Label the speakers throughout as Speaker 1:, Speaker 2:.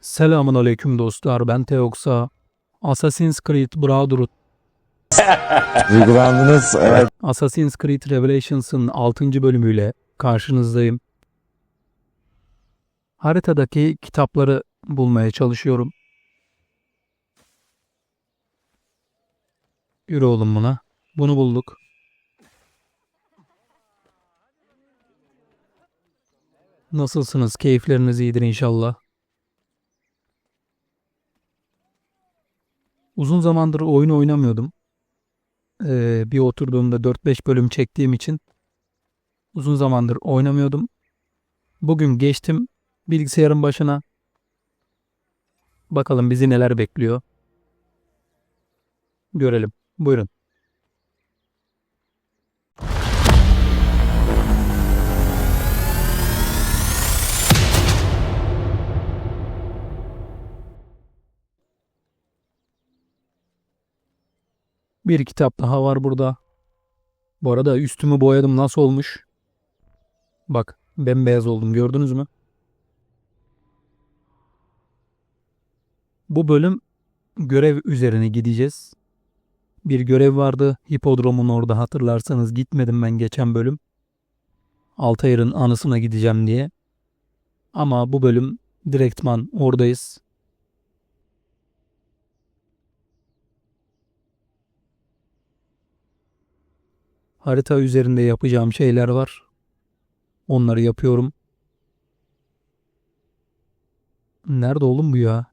Speaker 1: Selamun aleyküm dostlar. Ben Teoxa. Assassin's Creed Brotherhood,
Speaker 2: Duygulandınız. Evet.
Speaker 1: Assassin's Creed Revelations'ın 6. bölümüyle karşınızdayım. Haritadaki kitapları bulmaya çalışıyorum. Yürü oğlum buna. Bunu bulduk. Nasılsınız? Keyifleriniz iyidir inşallah. Uzun zamandır oyun oynamıyordum. Ee, bir oturduğumda 4-5 bölüm çektiğim için uzun zamandır oynamıyordum. Bugün geçtim bilgisayarın başına. Bakalım bizi neler bekliyor. Görelim. Buyurun. Bir kitap daha var burada. Bu arada üstümü boyadım nasıl olmuş? Bak bembeyaz oldum gördünüz mü? Bu bölüm görev üzerine gideceğiz. Bir görev vardı hipodromun orada hatırlarsanız gitmedim ben geçen bölüm. Altayır'ın anısına gideceğim diye. Ama bu bölüm direktman oradayız. Harita üzerinde yapacağım şeyler var. Onları yapıyorum. Nerede oğlum bu ya?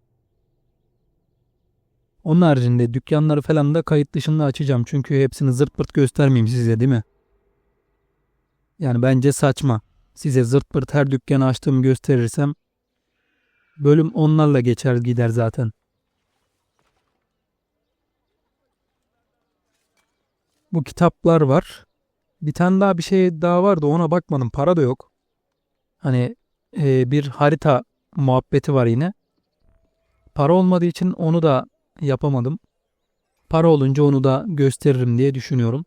Speaker 1: Onun haricinde dükkanları falan da kayıt dışında açacağım. Çünkü hepsini zırt pırt göstermeyeyim size değil mi? Yani bence saçma. Size zırt pırt her dükkanı açtığımı gösterirsem bölüm onlarla geçer gider zaten. Bu kitaplar var. Bir tane daha bir şey daha vardı ona bakmadım. Para da yok. Hani e, bir harita muhabbeti var yine. Para olmadığı için onu da yapamadım. Para olunca onu da gösteririm diye düşünüyorum.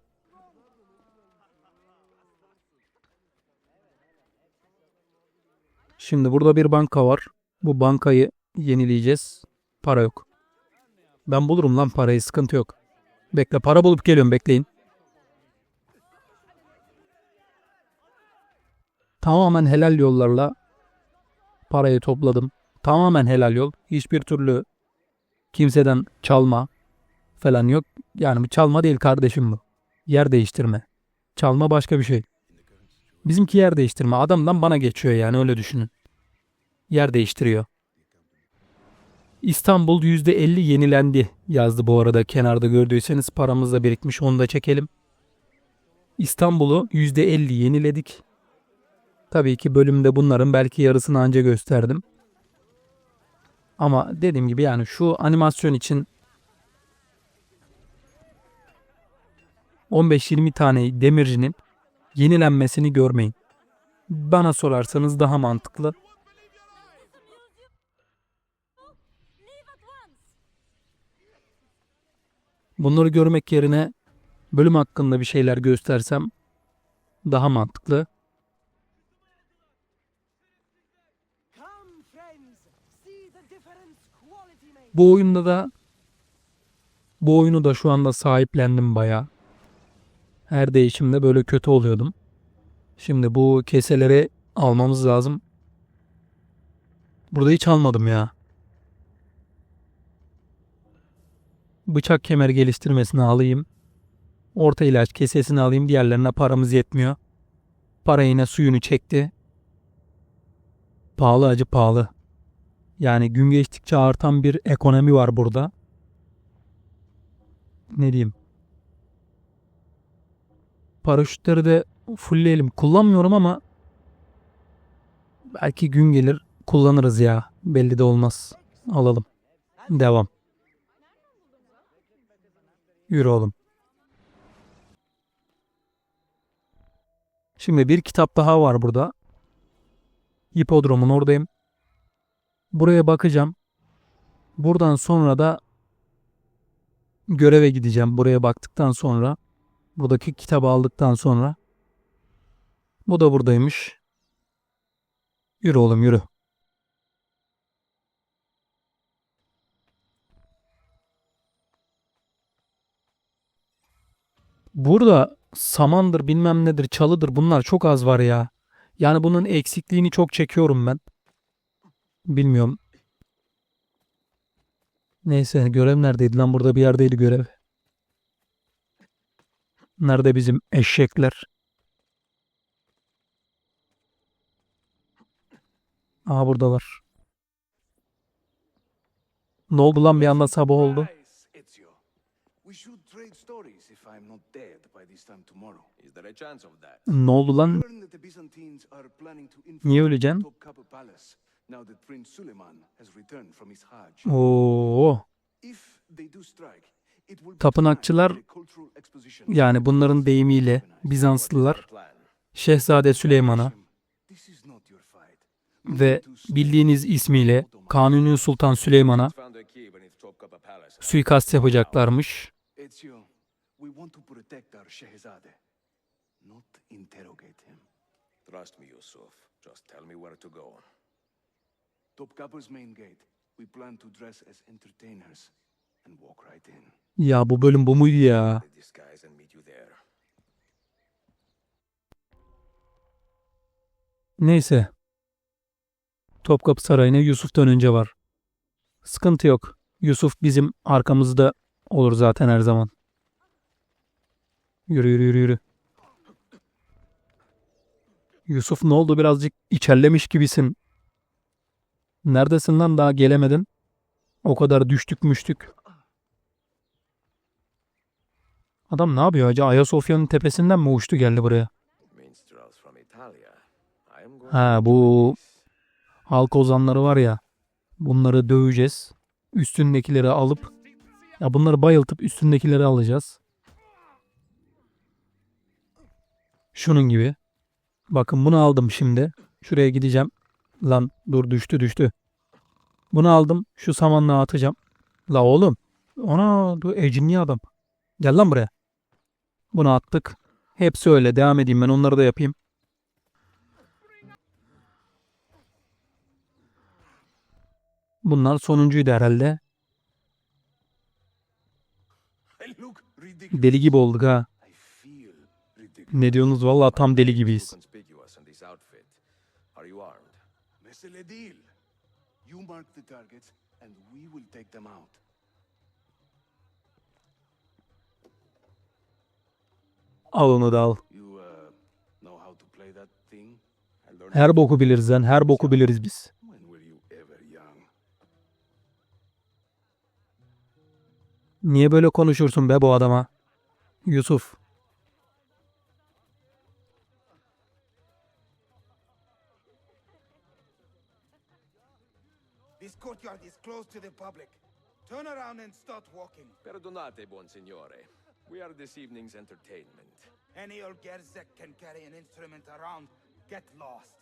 Speaker 1: Şimdi burada bir banka var. Bu bankayı yenileyeceğiz. Para yok. Ben bulurum lan parayı sıkıntı yok. Bekle para bulup geliyorum bekleyin. Tamamen helal yollarla parayı topladım. Tamamen helal yol. Hiçbir türlü kimseden çalma falan yok. Yani çalma değil kardeşim bu. Yer değiştirme. Çalma başka bir şey. Bizimki yer değiştirme. Adamdan bana geçiyor yani öyle düşünün. Yer değiştiriyor. İstanbul %50 yenilendi yazdı bu arada kenarda gördüyseniz paramız da birikmiş onu da çekelim. İstanbul'u %50 yeniledik. Tabii ki bölümde bunların belki yarısını anca gösterdim. Ama dediğim gibi yani şu animasyon için 15-20 tane demircinin yenilenmesini görmeyin. Bana sorarsanız daha mantıklı. Bunları görmek yerine bölüm hakkında bir şeyler göstersem daha mantıklı. Bu oyunda da bu oyunu da şu anda sahiplendim baya. Her değişimde böyle kötü oluyordum. Şimdi bu keseleri almamız lazım. Burada hiç almadım ya. Bıçak kemer geliştirmesini alayım. Orta ilaç kesesini alayım. Diğerlerine paramız yetmiyor. Para yine suyunu çekti. Pahalı acı pahalı. Yani gün geçtikçe artan bir ekonomi var burada. Ne diyeyim? Paraşütleri de fullleyelim. Kullanmıyorum ama belki gün gelir kullanırız ya. Belli de olmaz. Alalım. Devam. Yürü oğlum. Şimdi bir kitap daha var burada. Hipodromun oradayım. Buraya bakacağım. Buradan sonra da göreve gideceğim. Buraya baktıktan sonra buradaki kitabı aldıktan sonra bu da buradaymış. Yürü oğlum yürü. Burada samandır bilmem nedir çalıdır bunlar çok az var ya. Yani bunun eksikliğini çok çekiyorum ben. Bilmiyorum. Neyse görev neredeydi lan burada bir yerdeydi görev. Nerede bizim eşekler? Aa buradalar. Ne oldu lan bir anda sabah oldu. Ne oldu lan? Niye öleceksin?
Speaker 2: Now that Prince Suleiman has returned from his Hajj.
Speaker 1: Oo.
Speaker 2: If they do strike, it will be
Speaker 1: Tapınakçılar,
Speaker 2: time for a cultural exposition.
Speaker 1: Yani bunların deyimiyle Bizanslılar
Speaker 3: Plan.
Speaker 1: Şehzade Süleyman'a ve bildiğiniz ismiyle Kanuni Sultan Süleyman'a suikast yapacaklarmış.
Speaker 2: Ezio, we want to protect our Shehzade, not interrogate him.
Speaker 3: Trust me, Yusuf. Just tell me where to go.
Speaker 2: Topkapı's main gate. We plan to dress as entertainers and walk right in.
Speaker 1: Ya bu bölüm bu muydu ya? Neyse. Topkapı Sarayı'na Yusuf'tan önce var. Sıkıntı yok. Yusuf bizim arkamızda olur zaten her zaman. Yürü yürü yürü yürü. Yusuf ne oldu birazcık içerlemiş gibisin. Neredesin lan daha gelemedin? O kadar düştük müştük. Adam ne yapıyor acaba? Ayasofya'nın tepesinden mi uçtu geldi buraya? Ha bu halk ozanları var ya. Bunları döveceğiz. Üstündekileri alıp ya bunları bayıltıp üstündekileri alacağız. Şunun gibi. Bakın bunu aldım şimdi. Şuraya gideceğim. Lan dur düştü düştü. Bunu aldım. Şu samanlığa atacağım. La oğlum. Ona dur ecinli adam. Gel lan buraya. Bunu attık. Hepsi öyle. Devam edeyim ben onları da yapayım. Bunlar sonuncuydu herhalde. Deli gibi olduk ha. Ne diyorsunuz? Vallahi tam deli gibiyiz.
Speaker 3: conspicuous in this outfit. Are you armed?
Speaker 2: Mesele değil. You mark the targets and we will take them out.
Speaker 1: Al onu da al.
Speaker 2: Uh,
Speaker 1: Her boku biliriz lan. Her boku biliriz biz. Niye böyle konuşursun be bu adama? Yusuf.
Speaker 4: Closed to the public. Turn around and start walking.
Speaker 3: Perdonate, buon signore. We are this evening's entertainment.
Speaker 4: Any old gerzek can carry an instrument around. Get lost.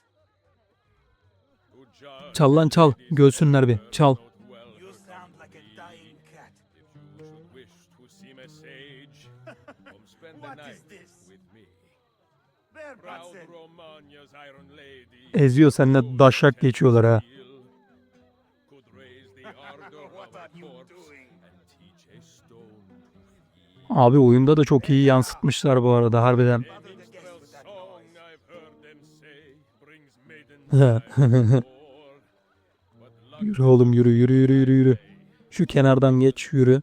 Speaker 1: Çal lan çal. Görsünler bir. Çal.
Speaker 4: You sound like a dying cat.
Speaker 5: wish to see my sage, come spend the
Speaker 4: What
Speaker 5: night
Speaker 4: is this?
Speaker 5: with me.
Speaker 4: Where
Speaker 5: Proud
Speaker 4: Batson?
Speaker 5: Romagna's iron lady
Speaker 1: Eziyor seninle daşak geçiyorlar ha. Abi oyunda da çok iyi yansıtmışlar bu arada harbiden. Yürü oğlum yürü yürü yürü yürü yürü. Şu kenardan geç yürü.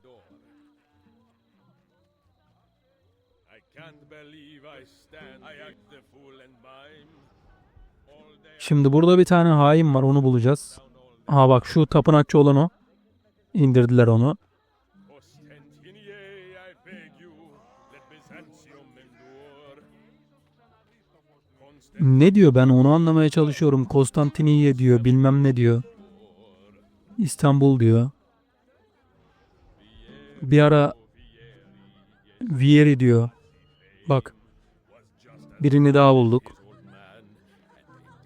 Speaker 1: Şimdi burada bir tane hain var onu bulacağız. Aa bak şu tapınakçı olan o. İndirdiler onu. Ne diyor ben onu anlamaya çalışıyorum. Konstantiniye diyor bilmem ne diyor. İstanbul diyor. Bir ara Vieri diyor. Bak. Birini daha bulduk.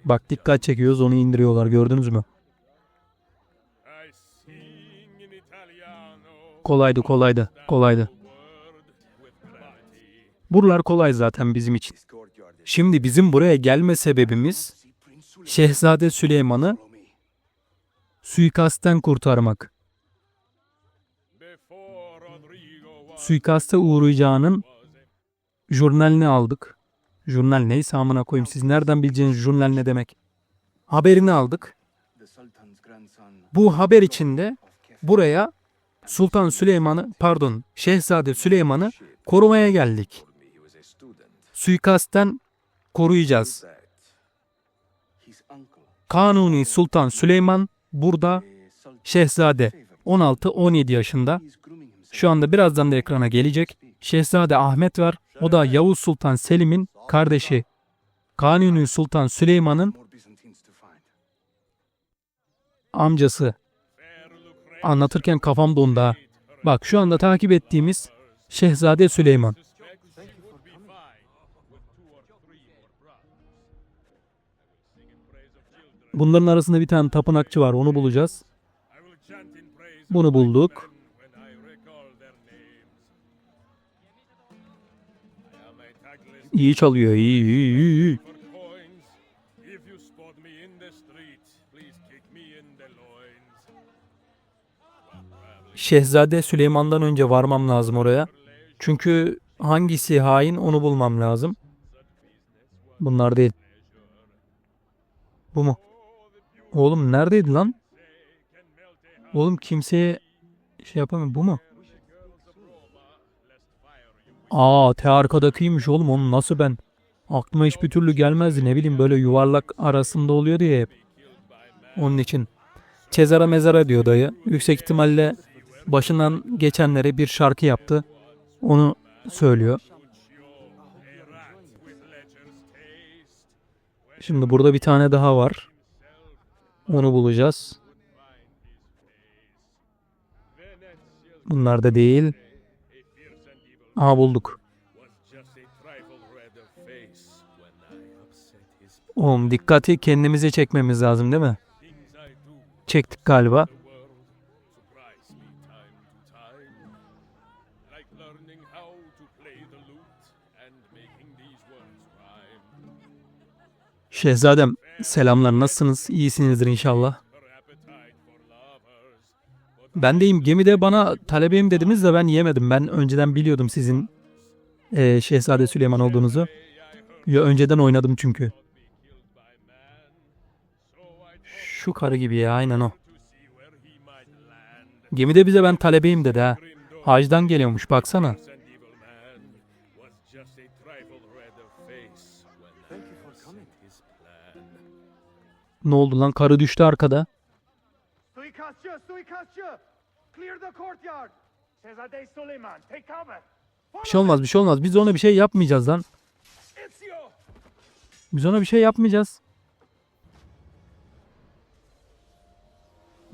Speaker 1: Bak dikkat çekiyoruz onu indiriyorlar gördünüz mü? Kolaydı kolaydı kolaydı. Buralar kolay zaten bizim için. Şimdi bizim buraya gelme sebebimiz. Şehzade Süleyman'ı suikastten kurtarmak. Suikaste uğrayacağının jurnalini aldık. Jurnal neyse amına koyayım. Siz nereden bileceğiniz jurnal ne demek? Haberini aldık. Bu haber içinde buraya Sultan Süleyman'ı pardon Şehzade Süleyman'ı korumaya geldik. Suikastten koruyacağız. Kanuni Sultan Süleyman burada. Şehzade 16-17 yaşında. Şu anda birazdan da ekrana gelecek. Şehzade Ahmet var. O da Yavuz Sultan Selim'in kardeşi. Kanuni Sultan Süleyman'ın amcası. Anlatırken kafam dondu ha. Bak şu anda takip ettiğimiz Şehzade Süleyman. Bunların arasında bir tane tapınakçı var. Onu bulacağız. Bunu bulduk. İyi çalıyor. iyi iyi iyi. Şehzade Süleyman'dan önce varmam lazım oraya. Çünkü hangisi hain onu bulmam lazım. Bunlar değil. Bu mu? Oğlum neredeydi lan? Oğlum kimseye şey yapamıyor. Bu mu? Aa te arkadakiymiş oğlum. Onu nasıl ben? Aklıma hiçbir türlü gelmezdi. Ne bileyim böyle yuvarlak arasında oluyor ya hep. Onun için. Cezara mezara diyor dayı. Yüksek ihtimalle başından geçenlere bir şarkı yaptı. Onu söylüyor. Şimdi burada bir tane daha var. Onu bulacağız. Bunlar da değil. Aha bulduk. Oğlum dikkati kendimize çekmemiz lazım değil mi? Çektik galiba. Şehzadem selamlar nasılsınız? İyisinizdir inşallah. Ben deyim gemide bana talebeyim dediniz de ben yemedim. Ben önceden biliyordum sizin eee, Şehzade Süleyman olduğunuzu. Ya önceden oynadım çünkü. Şu karı gibi ya aynen o. Gemide bize ben talebeyim dedi ha. Hacdan geliyormuş baksana. Ne oldu lan karı düştü arkada.
Speaker 4: Suikastçı, suikastçı! Clear the courtyard! Şehzade Suleiman, take cover!
Speaker 1: Bir şey olmaz bir şey olmaz. Biz ona bir şey yapmayacağız lan. Biz ona bir şey yapmayacağız.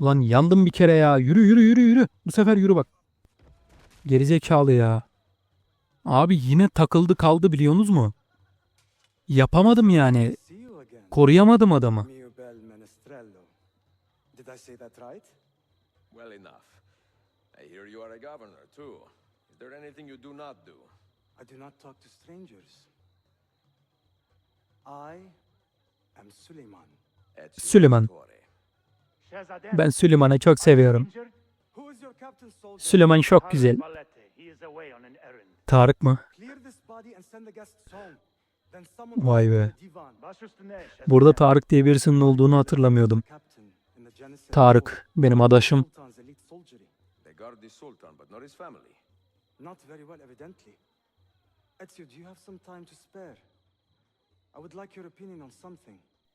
Speaker 1: Ulan yandım bir kere ya. Yürü yürü yürü yürü. Bu sefer yürü bak. Gerizekalı ya. Abi yine takıldı kaldı biliyorsunuz mu? Yapamadım yani. Koruyamadım adamı.
Speaker 2: Did I say that right?
Speaker 3: well enough. I hear you are a governor too. Is there anything you do not do?
Speaker 2: I do not talk to strangers. I am
Speaker 1: Süleyman.
Speaker 4: Şehzade,
Speaker 1: Ben Süleyman'ı çok seviyorum. Süleyman çok güzel. Tarık mı? Vay be. Burada Tarık diye birisinin olduğunu hatırlamıyordum.
Speaker 2: Captain in the Janissary
Speaker 1: Tarık benim adaşım.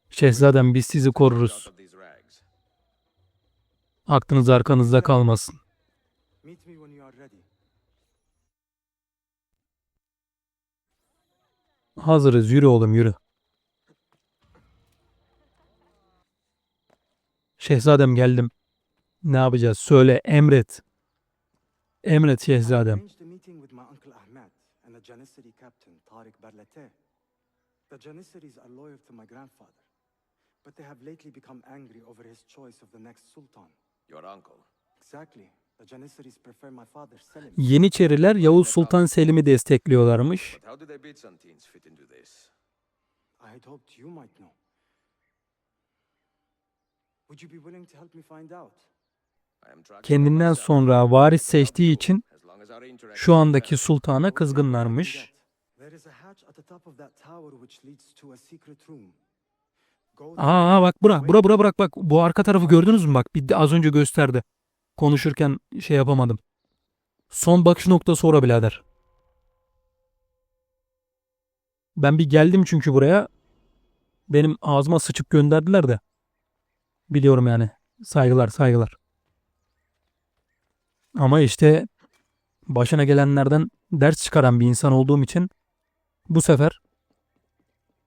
Speaker 1: Şehzadem biz sizi koruruz. Aklınız arkanızda kalmasın. Hazırız yürü oğlum yürü. Şehzadem geldim. Ne yapacağız? Söyle emret. Emret şehzadem.
Speaker 2: The Janissaries are loyal to my grandfather, but they have lately become angry over his choice of the next sultan.
Speaker 3: Your uncle.
Speaker 2: Exactly. The Janissaries prefer my father, Selim.
Speaker 1: Yeniçeriler Yavuz Sultan Selim'i destekliyorlarmış. Kendinden sonra varis seçtiği için
Speaker 3: As long as our interactions
Speaker 1: şu andaki sultana kızgınlarmış.
Speaker 2: They There is a hatch at the top of that tower which leads to a secret room. Go
Speaker 1: Aa bak bura bura bura bırak bak bu arka tarafı gördünüz mü bak bir de az önce gösterdi. Konuşurken şey yapamadım. Son bakış noktası ora birader. Ben bir geldim çünkü buraya. Benim ağzıma sıçıp gönderdiler de. Biliyorum yani. Saygılar saygılar. Ama işte başına gelenlerden ders çıkaran bir insan olduğum için bu sefer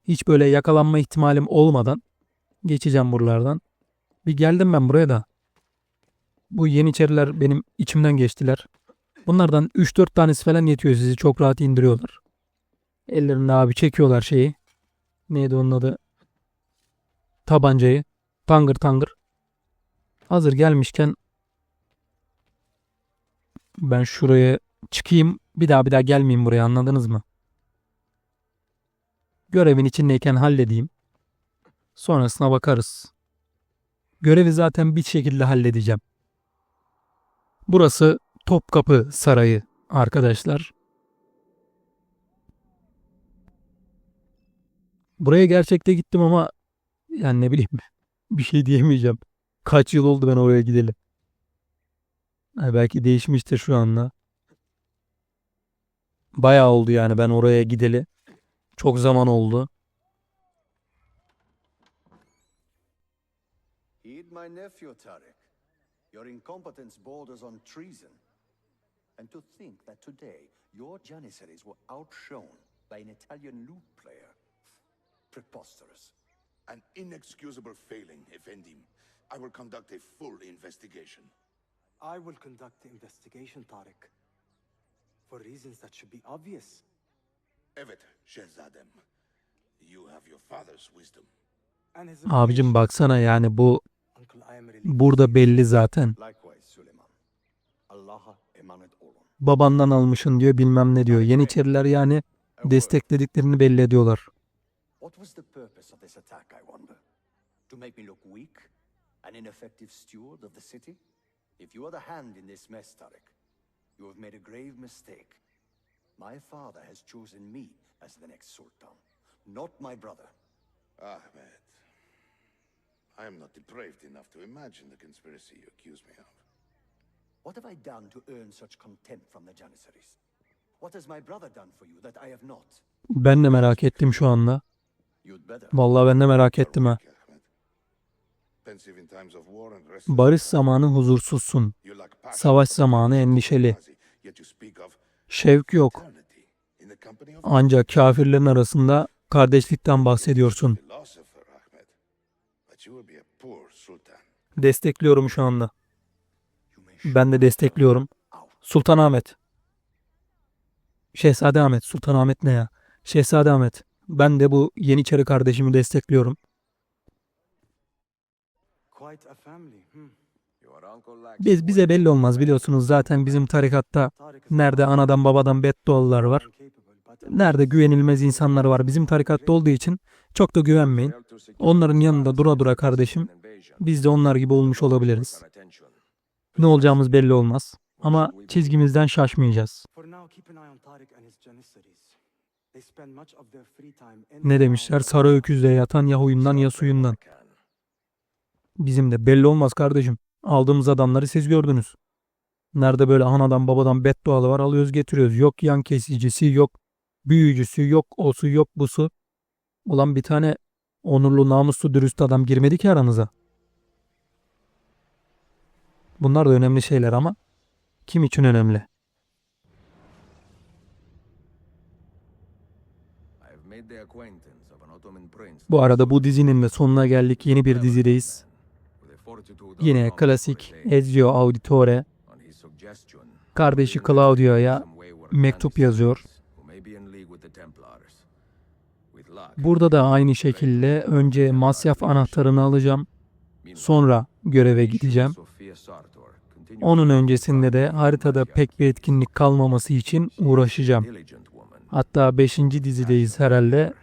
Speaker 1: hiç böyle yakalanma ihtimalim olmadan geçeceğim buralardan. Bir geldim ben buraya da. Bu yeniçeriler benim içimden geçtiler. Bunlardan 3-4 tanesi falan yetiyor sizi çok rahat indiriyorlar. Ellerinde abi çekiyorlar şeyi. Neydi onun adı? Tabancayı. Tangır tangır. Hazır gelmişken ben şuraya çıkayım. Bir daha bir daha gelmeyeyim buraya anladınız mı? Görevin içindeyken halledeyim. Sonrasına bakarız. Görevi zaten bir şekilde halledeceğim. Burası Topkapı Sarayı arkadaşlar. Buraya gerçekte gittim ama yani ne bileyim bir şey diyemeyeceğim. Kaç yıl oldu ben oraya gideli. Ha, belki değişmiştir şu anda. Bayağı oldu yani ben oraya gideli. Çok zaman oldu.
Speaker 6: Heed my nephew, Tarek. Your incompetence borders on treason. And to think that today your Janissaries were outshone by an Italian lute player. Preposterous.
Speaker 7: An inexcusable failing, Effendim. I will conduct a full investigation.
Speaker 2: I will conduct the investigation, Tariq. For reasons that should be obvious.
Speaker 7: Evet, Şehzadem. You have your father's wisdom.
Speaker 2: And his
Speaker 1: Abicim baksana yani bu burada belli zaten.
Speaker 6: Likewise, Suleiman. Allah'a emanet olun.
Speaker 1: Babandan almışın diyor bilmem ne diyor. Yeniçeriler yani desteklediklerini belli ediyorlar.
Speaker 6: What was the purpose of this attack, I wonder? To make me look weak? An ineffective steward of the city? If you are the hand in this mess, Tarek, you have made a grave mistake. My father has chosen me as the next sultan, not my brother.
Speaker 7: Ahmed. I am not depraved enough to imagine the conspiracy you accuse me of.
Speaker 6: What have I done to earn such contempt from the Janissaries? What has my brother done for you that I have not?
Speaker 1: Ben de merak ettim şu anda. Vallahi ben de merak ettim ha. Barış zamanı huzursuzsun. Savaş zamanı endişeli. Şevk yok. Ancak kafirlerin arasında kardeşlikten bahsediyorsun.
Speaker 7: sultan.
Speaker 1: Destekliyorum şu anda. Ben de destekliyorum. Sultanahmet. Şehzade Ahmet. Sultanahmet ne ya? Şehzade Ahmet. Ben de bu Yeniçeri kardeşimi destekliyorum.
Speaker 2: Hmm.
Speaker 1: Biz bize belli olmaz biliyorsunuz zaten bizim tarikatta nerede anadan babadan beddualılar var. Nerede güvenilmez insanlar var. Bizim tarikatta olduğu için çok da güvenmeyin. Onların yanında dura dura kardeşim biz de onlar gibi olmuş olabiliriz. Ne olacağımız belli olmaz. Ama çizgimizden şaşmayacağız. Ne demişler? Sarı öküzde yatan ya huyundan ya suyundan. Bizim de belli olmaz kardeşim. Aldığımız adamları siz gördünüz. Nerede böyle anadan babadan beddualı var alıyoruz getiriyoruz. Yok yan kesicisi, yok büyücüsü, yok osu, yok busu. Ulan bir tane onurlu, namuslu, dürüst adam girmedi ki aranıza. Bunlar da önemli şeyler ama kim için önemli?
Speaker 3: I've made the acquaintance of an Ottoman prince.
Speaker 1: Bu arada bu dizinin de sonuna geldik. Yeni bir dizideyiz. Yine klasik. Ezio Auditore kardeşi Claudio'ya mektup yazıyor. Burada da aynı şekilde önce masyaf anahtarını alacağım. Sonra göreve gideceğim. Onun öncesinde de haritada pek bir etkinlik kalmaması için uğraşacağım. Hatta 5. dizideyiz herhalde.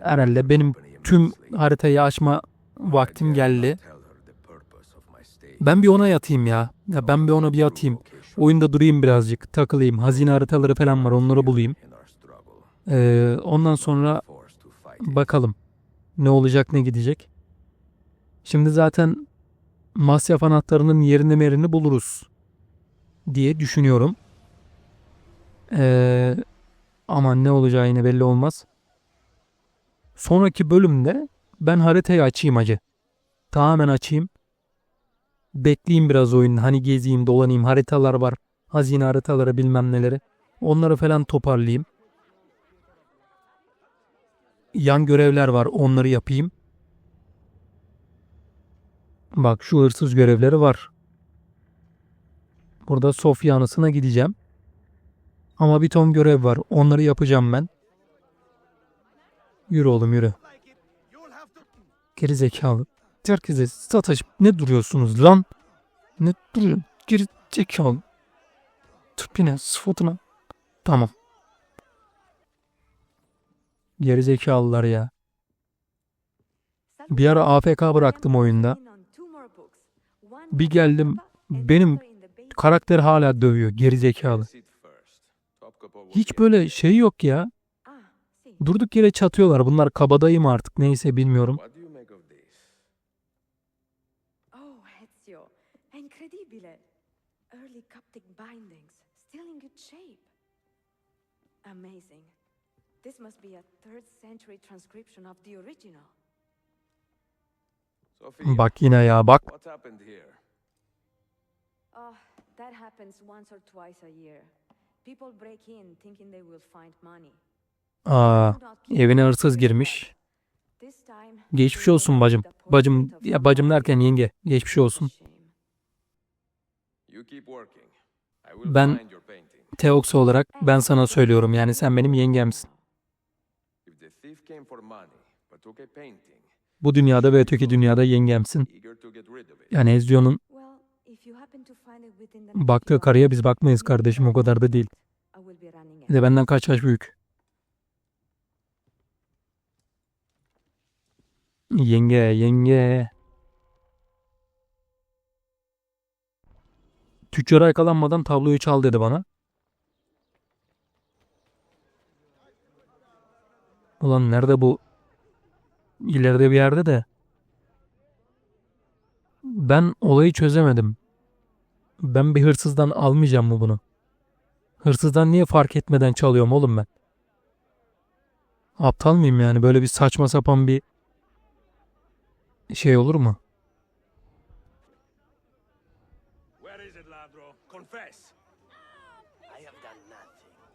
Speaker 1: Herhalde benim tüm haritayı açma vaktim geldi. Ben bir ona yatayım ya. Ya ben bir ona bir yatayım. Oyunda durayım birazcık, takılayım. Hazine haritaları falan var onları bulayım. Ee, ondan sonra bakalım ne olacak ne gidecek. Şimdi zaten masyaf anahtarının yerini merini buluruz diye düşünüyorum. Ee, ama ne olacağı yine belli olmaz. Sonraki bölümde ben haritayı açayım acı. Tamamen açayım. Bekleyeyim biraz oyun. Hani gezeyim, dolanayım. Haritalar var. Hazine haritaları bilmem neleri. Onları falan toparlayayım. Yan görevler var. Onları yapayım. Bak şu hırsız görevleri var. Burada Sofya anısına gideceğim. Ama bir ton görev var. Onları yapacağım ben. Yürü oğlum yürü. Geri zekalı. Herkese sataşıp ne duruyorsunuz lan? Ne duruyor? Geri zekalı. Tüpüne, sıfatına. Tamam. Geri zekalılar ya. Bir ara AFK bıraktım oyunda. Bir geldim, benim Karakter hala dövüyor. Geri zekalı.
Speaker 3: Sit first. Topkapi will
Speaker 1: Hiç böyle şey yok ya. Durduk yere çatıyorlar. Bunlar kabadayı mı artık neyse bilmiyorum.
Speaker 8: Oh, Ezio, incredibile! Early Coptic bindings, still in good shape. Amazing. This must be a third century transcription of the original.
Speaker 1: Bak yine ya bak.
Speaker 3: what happened here?
Speaker 8: Oh, that happens once or twice a year. People break in thinking they will find money.
Speaker 1: Aa,
Speaker 8: Do not keep
Speaker 1: evine hırsız girmiş. Geçmiş olsun bacım. Bacım ya bacım derken yenge. Geçmiş olsun.
Speaker 8: Shame.
Speaker 3: You keep working. I will
Speaker 1: Ben-
Speaker 3: find your painting.
Speaker 1: Teox olarak ben sana söylüyorum yani sen benim yengemsin.
Speaker 3: If the thief came for money but took a painting,
Speaker 1: Bu dünyada ve öteki dünyada yengemsin. Yani Ezio'nun baktığı karıya biz bakmayız kardeşim o kadar da değil. De benden kaç yaş büyük. Yenge, yenge. Tüccara yakalanmadan tabloyu çal dedi bana. Ulan nerede bu? İleride bir yerde de. Ben olayı çözemedim. Ben bir hırsızdan almayacağım mı bunu? Hırsızdan niye fark etmeden çalıyorum oğlum ben? Aptal mıyım yani? Böyle bir saçma sapan bir şey olur mu?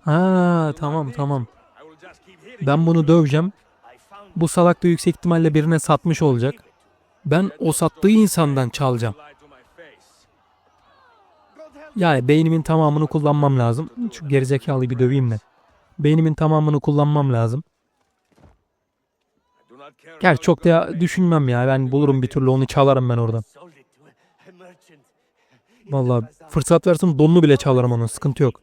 Speaker 1: Ha tamam tamam. Ben bunu döveceğim. Bu salak da yüksek ihtimalle birine satmış olacak. Ben o sattığı insandan çalacağım.
Speaker 5: lie to my face.
Speaker 1: Yani beynimin tamamını kullanmam lazım. Şu gerizekalıyı bir döveyim de. Beynimin tamamını kullanmam lazım.
Speaker 5: I do not care
Speaker 1: Gel
Speaker 5: about
Speaker 1: çok da düşünmem ya. Ben bulurum bir türlü onu çalarım ben oradan. Vallahi fırsat versin donunu bile çalarım onun. Sıkıntı yok.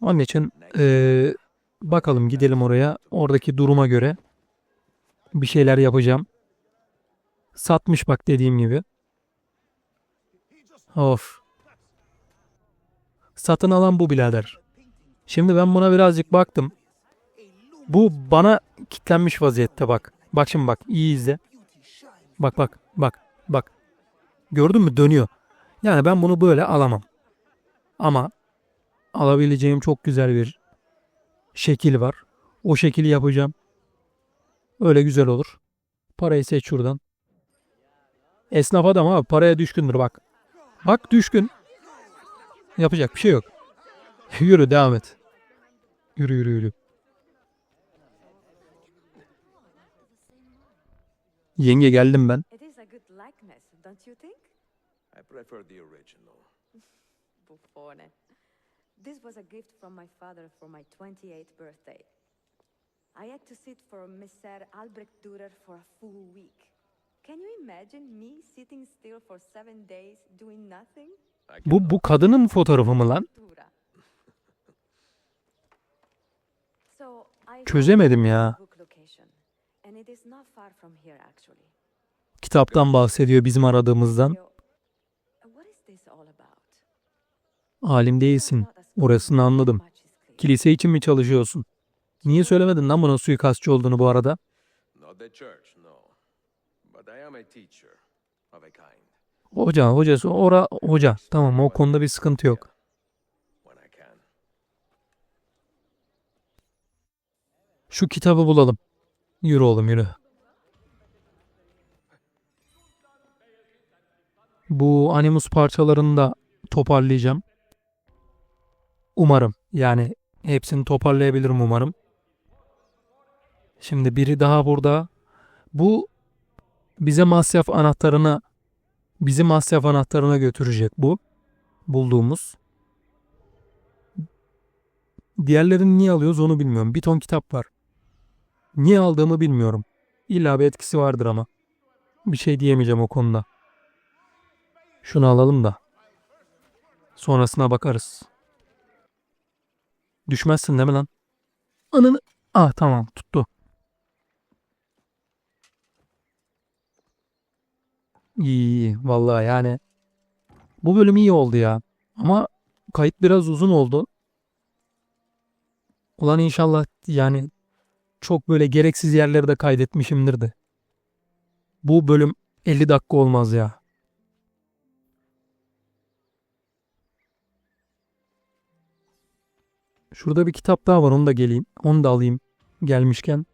Speaker 1: Onun için eee, bakalım gidelim oraya. Oradaki duruma göre bir şeyler yapacağım. Satmış bak dediğim gibi. Of. Satın alan bu birader. Şimdi ben buna birazcık baktım. Bu bana kitlenmiş vaziyette bak. Bak şimdi bak iyi izle. Bak bak bak bak. Gördün mü dönüyor. Yani ben bunu böyle alamam. Ama alabileceğim çok güzel bir şekil var. O şekili yapacağım. Öyle güzel olur. Parayı seç şuradan. Esnaf adam abi paraya düşkündür bak. Bak düşkün. Yapacak bir şey yok. yürü devam et. Yürü yürü yürü. Yenge geldim ben.
Speaker 8: This was a gift from my father for my 28th birthday. I had to sit for Messer Albrecht Dürer for a full week. Can you imagine me sitting still for seven days doing nothing?
Speaker 1: Bu bu kadının fotoğrafı mı lan? Çözemedim ya. Kitaptan bahsediyor bizim aradığımızdan. Alim değilsin. Orasını anladım. Kilise için mi çalışıyorsun? Niye söylemedin lan bunun suikastçı olduğunu bu arada?
Speaker 3: Not the church, no. But I am a teacher of a kind
Speaker 1: Hoca, hocası, ora hoca. Tamam o konuda bir sıkıntı yok. Şu kitabı bulalım. Yürü oğlum yürü. Bu Animus parçalarını da toparlayacağım. Umarım. Yani hepsini toparlayabilirim umarım. Şimdi biri daha burada. Bu bize masyaf anahtarına bizi masyaf anahtarına götürecek bu. Bulduğumuz. Diğerlerini niye alıyoruz onu bilmiyorum. Bir ton kitap var. Niye aldığımı bilmiyorum. İlla bir etkisi vardır ama. Bir şey diyemeyeceğim o konuda. Şunu alalım da. Sonrasına bakarız. Düşmezsin değil mi lan? Ananı... Ah tamam tuttu. İyi vallahi yani. Bu bölüm iyi oldu ya. Ama kayıt biraz uzun oldu. Ulan inşallah yani çok böyle gereksiz yerleri de kaydetmişimdir de. Bu bölüm 50 dakika olmaz ya. Şurada bir kitap daha var onu da geleyim. Onu da alayım gelmişken.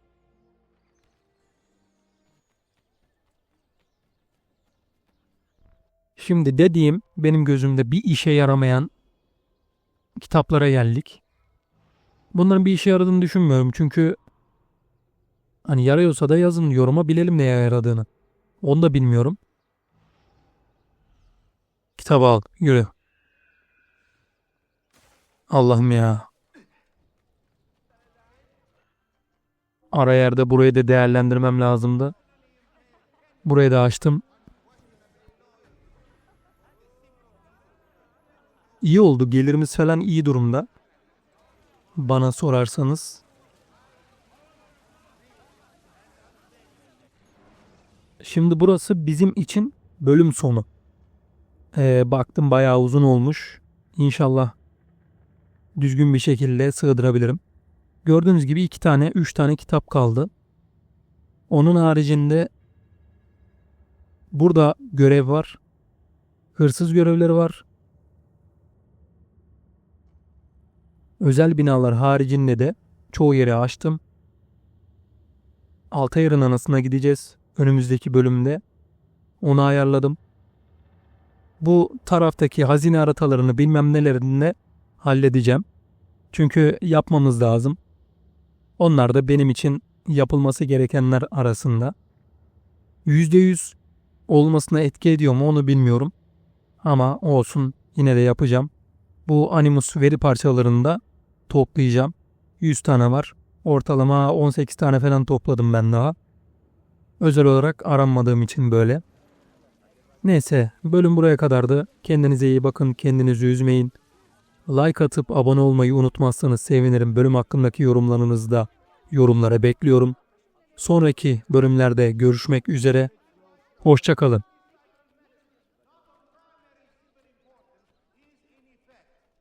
Speaker 1: Şimdi dediğim benim gözümde bir işe yaramayan kitaplara geldik. Bunların bir işe yaradığını düşünmüyorum çünkü hani yarıyorsa da yazın yoruma bilelim neye yaradığını. Onu da bilmiyorum. Kitabı al, yürü. Allah'ım ya. Ara yerde burayı da değerlendirmem lazımdı. Burayı da açtım. İyi oldu. Gelirimiz falan iyi durumda. Bana sorarsanız. Şimdi burası bizim için bölüm sonu. Ee, baktım bayağı uzun olmuş. İnşallah düzgün bir şekilde sığdırabilirim. Gördüğünüz gibi iki tane, üç tane kitap kaldı. Onun haricinde burada görev var. Hırsız görevleri var. Özel binalar haricinde de çoğu yeri açtım. Altayır'ın anasına gideceğiz önümüzdeki bölümde. Onu ayarladım. Bu taraftaki hazine haritalarını bilmem nelerini de halledeceğim. Çünkü yapmamız lazım. Onlar da benim için yapılması gerekenler arasında. %100 olmasına etki ediyor mu onu bilmiyorum. Ama olsun yine de yapacağım. Bu Animus veri parçalarını da toplayacağım. 100 tane var. Ortalama 18 tane falan topladım ben daha. Özel olarak aranmadığım için böyle. Neyse bölüm buraya kadardı. Kendinize iyi bakın. Kendinizi üzmeyin. Like atıp abone olmayı unutmazsanız sevinirim. Bölüm hakkındaki yorumlarınızı da yorumlara bekliyorum. Sonraki bölümlerde görüşmek üzere. Hoşçakalın.